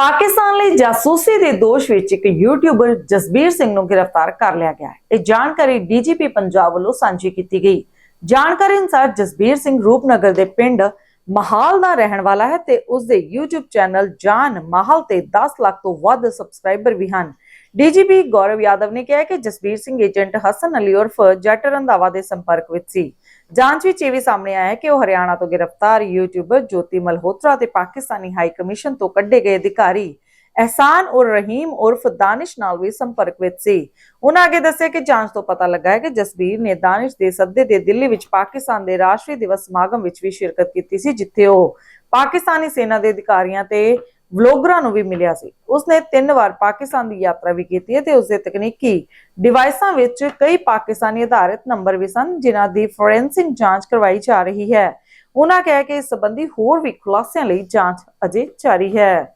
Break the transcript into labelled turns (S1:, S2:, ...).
S1: ਪਾਕਿਸਤਾਨ ਲਈ ਜਾਸੂਸੀ ਦੇ ਦੋਸ਼ ਵਿੱਚ ਇੱਕ ਯੂਟਿਊਬਰ ਜਸਬੀਰ ਸਿੰਘ ਨੂੰ ਗ੍ਰਿਫਤਾਰ ਕਰ ਲਿਆ ਗਿਆ ਹੈ। ਇਹ ਜਾਣਕਾਰੀ ਡੀਜੀਪੀ ਪੰਜਾਬ ਵੱਲੋਂ ਸਾਂਝੀ ਕੀਤੀ ਗਈ। ਜਾਣਕਾਰੀ ਅਨੁਸਾਰ ਜਸਬੀਰ ਸਿੰਘ ਰੂਪਨਗਰ ਦੇ ਪਿੰਡ ਮਹਾਲ ਦਾ ਰਹਿਣ ਵਾਲਾ ਹੈ ਤੇ ਉਸ ਦੇ YouTube ਚੈਨਲ ਜਾਨ ਮਹਾਲ ਤੇ 10 ਲੱਖ ਤੋਂ ਵੱਧ ਸਬਸਕ੍ਰਾਈਬਰ ਵੀ ਹਨ। ਡੀਜੀਪੀ ਗੌਰਵ ਯਾਦਵ ਨੇ ਕਿਹਾ ਕਿ ਜਸਬੀਰ ਸਿੰਘ ਏਜੰਟ ਹਸਨ ਅਲੀ ਉਰਫ ਜੱਟ ਰੰਧਾਵਾ ਦੇ ਸੰਪਰਕ ਵਿੱਚ ਸੀ। ਜਾਂਚ ਵਿੱਚ ਇਹ ਵੀ ਸਾਹਮਣੇ ਆਇਆ ਹੈ ਕਿ ਉਹ ਹਰਿਆਣਾ ਤੋਂ ਗ੍ਰਿਫਤਾਰ ਯੂਟਿਊਬਰ ਜੋਤੀ ਮਲਹੋਤਰਾ ਤੇ ਪਾਕਿਸਤਾਨੀ ਹਾਈ ਕਮਿਸ਼ਨ ਤੋਂ ਕੱਢੇ ਗਏ ਅਧਿਕਾਰੀ ਅਹਿਸਾਨ ਉਰ ਰਹੀਮ ਉਰਫ ਦਾਨਿਸ਼ ਨਾਲ ਵੀ ਸੰਪਰਕ ਵਿੱਚ ਸੀ। ਉਹਨਾਂ ਅੱਗੇ ਦੱਸਿਆ ਕਿ ਜਾਂਚ ਤੋਂ ਪਤਾ ਲੱਗਾ ਹੈ ਕਿ ਜਸਬੀਰ ਨੇ ਦਾਨਿਸ਼ ਦੇ ਸੱਦੇ ਤੇ ਦਿੱਲੀ ਵਿੱਚ ਪਾਕਿਸਤਾਨ ਦੇ ਰਾਸ਼ਟਰੀ ਦਿਵਸ ਸਮਾਗਮ ਵਿੱਚ ਵੀ ਸ਼ਿਰਕਤ ਕੀਤੀ ਸੀ, ਜਿੱਥੇ ਉਹ ਪਾਕਿਸਤਾਨੀ ਸੈਨਾ ਦੇ ਅਧਿਕਾਰੀਆਂ ਤੇ ਵਲੋਗਰਾਂ ਨੂੰ ਵੀ ਮਿਲਿਆ ਸੀ। ਉਸਨੇ ਤਿੰਨ ਵਾਰ ਪਾਕਿਸਤਾਨ ਦੀ ਯਾਤਰਾ ਵੀ ਕੀਤੀ ਹੈ ਤੇ ਉਸਦੇ ਤਕਨੀਕੀ ਡਿਵਾਈਸਾਂ ਵਿੱਚ ਕਈ ਪਾਕਿਸਤਾਨੀ ਆਧਾਰਿਤ ਨੰਬਰ ਵੀ ਸਨ, ਜਿਨ੍ਹਾਂ ਦੀ ਫੋਰੈਂਸਿਕ ਜਾਂਚ ਕਰਵਾਈ ਜਾ ਰਹੀ ਹੈ। ਉਹਨਾਂ ਕਿਹਾ ਕਿ ਇਸ ਸੰਬੰਧੀ ਹੋਰ ਵੀ ਖੁਲਾਸਿਆਂ ਲਈ ਜਾਂਚ ਅਜੇ ਜਾਰੀ ਹੈ।